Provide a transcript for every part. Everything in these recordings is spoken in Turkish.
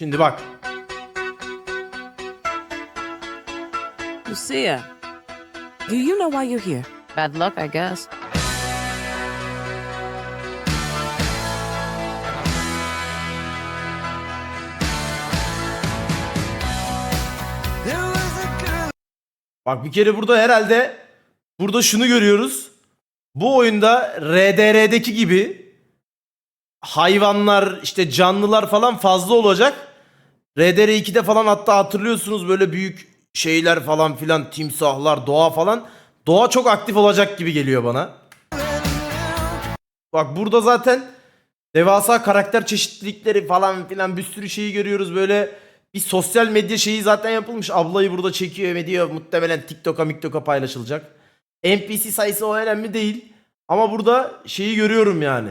Şimdi bak. Lucia, do you know why you're here? Bad luck, I guess. Bak bir kere burada herhalde burada şunu görüyoruz. Bu oyunda RDR'deki gibi hayvanlar işte canlılar falan fazla olacak. RDR 2'de falan hatta hatırlıyorsunuz böyle büyük şeyler falan filan timsahlar doğa falan. Doğa çok aktif olacak gibi geliyor bana. Bak burada zaten devasa karakter çeşitlilikleri falan filan bir sürü şeyi görüyoruz böyle bir sosyal medya şeyi zaten yapılmış. Ablayı burada çekiyor ediyor. Muhtemelen TikTok'a MikTok'a paylaşılacak. NPC sayısı o önemli değil. Ama burada şeyi görüyorum yani.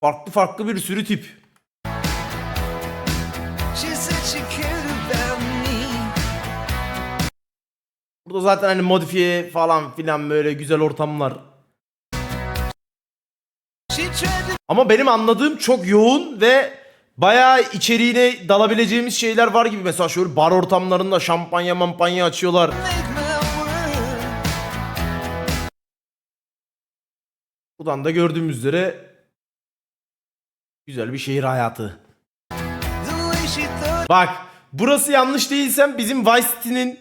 Farklı farklı bir sürü tip. Burada zaten hani modifiye falan filan böyle güzel ortamlar. Ama benim anladığım çok yoğun ve bayağı içeriğine dalabileceğimiz şeyler var gibi. Mesela şöyle bar ortamlarında şampanya mampanya açıyorlar. Buradan da gördüğümüz üzere güzel bir şehir hayatı. Bak burası yanlış değilsem bizim Vice City'nin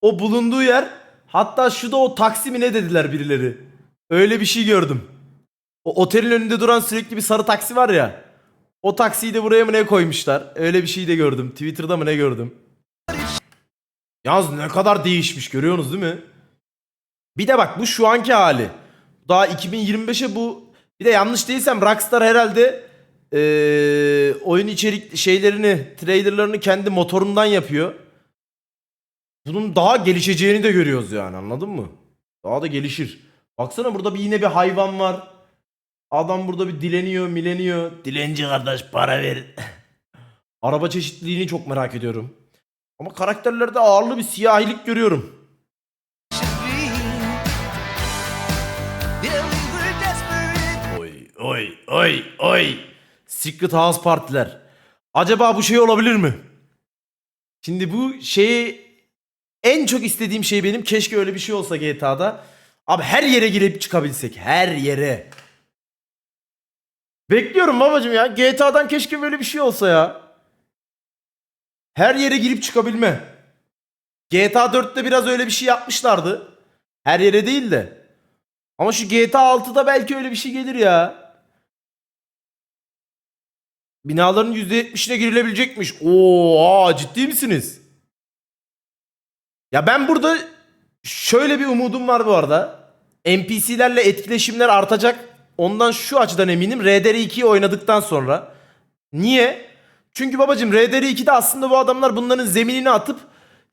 o bulunduğu yer hatta şu da o taksi mi ne dediler birileri. Öyle bir şey gördüm. O otelin önünde duran sürekli bir sarı taksi var ya. O taksiyi de buraya mı ne koymuşlar? Öyle bir şey de gördüm. Twitter'da mı ne gördüm? Yalnız ne kadar değişmiş görüyorsunuz değil mi? Bir de bak bu şu anki hali. Daha 2025'e bu bir de yanlış değilsem Rockstar herhalde eee, oyun içerik şeylerini, trailerlarını kendi motorundan yapıyor. Bunun daha gelişeceğini de görüyoruz yani anladın mı? Daha da gelişir. Baksana burada bir yine bir hayvan var. Adam burada bir dileniyor, mileniyor. Dilenci kardeş para ver. Araba çeşitliliğini çok merak ediyorum. Ama karakterlerde ağırlı bir siyahilik görüyorum. Oy oy oy oy. Secret House partiler. Acaba bu şey olabilir mi? Şimdi bu şeyi en çok istediğim şey benim keşke öyle bir şey olsa GTA'da. Abi her yere girip çıkabilsek. Her yere. Bekliyorum babacım ya. GTA'dan keşke böyle bir şey olsa ya. Her yere girip çıkabilme. GTA 4'te biraz öyle bir şey yapmışlardı. Her yere değil de. Ama şu GTA 6'da belki öyle bir şey gelir ya. Binaların %70'ine girilebilecekmiş. Oo, ciddi misiniz? Ya ben burada şöyle bir umudum var bu arada. NPC'lerle etkileşimler artacak. Ondan şu açıdan eminim. RDR2'yi oynadıktan sonra. Niye? Çünkü babacım RDR2'de aslında bu adamlar bunların zeminini atıp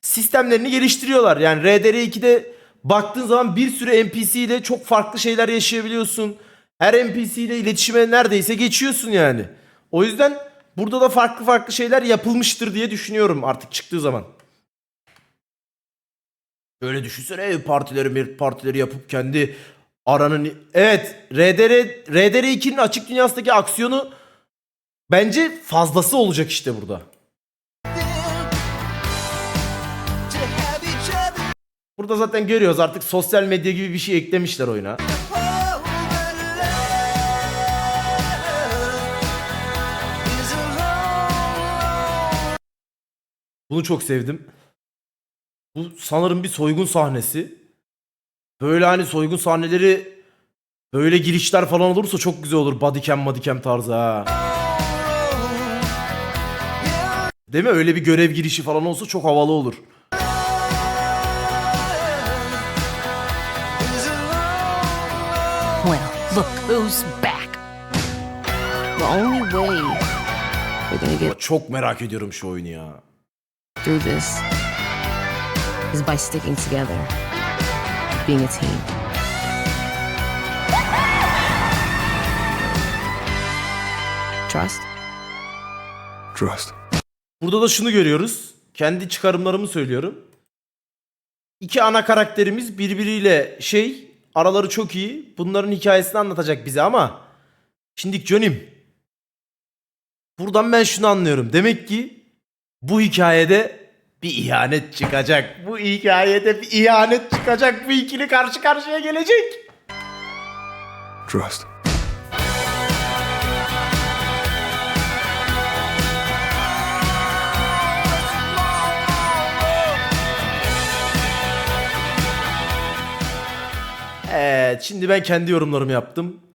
sistemlerini geliştiriyorlar. Yani RDR2'de baktığın zaman bir sürü NPC ile çok farklı şeyler yaşayabiliyorsun. Her NPC ile iletişime neredeyse geçiyorsun yani. O yüzden burada da farklı farklı şeyler yapılmıştır diye düşünüyorum artık çıktığı zaman. Öyle düşünsene ev partileri bir partileri yapıp kendi aranın... Evet RDR, RDR2'nin açık dünyasındaki aksiyonu bence fazlası olacak işte burada. Burada zaten görüyoruz artık sosyal medya gibi bir şey eklemişler oyuna. Bunu çok sevdim. Bu sanırım bir soygun sahnesi. Böyle hani soygun sahneleri böyle girişler falan olursa çok güzel olur. Bodycam bodycam tarzı ha. Değil mi? Öyle bir görev girişi falan olsa çok havalı olur. is a long, Well, look who's back. The only way we're gonna get Çok merak ediyorum şu oyunu ya. Through this is by sticking together, being a team. Trust? Trust. Burada da şunu görüyoruz. Kendi çıkarımlarımı söylüyorum. İki ana karakterimiz birbiriyle şey araları çok iyi. Bunların hikayesini anlatacak bize ama şimdi Johnny'm buradan ben şunu anlıyorum. Demek ki Bu hikayede bir ihanet çıkacak. Bu hikayede bir ihanet çıkacak. Bu ikili karşı karşıya gelecek. Trust. Evet şimdi ben kendi yorumlarımı yaptım.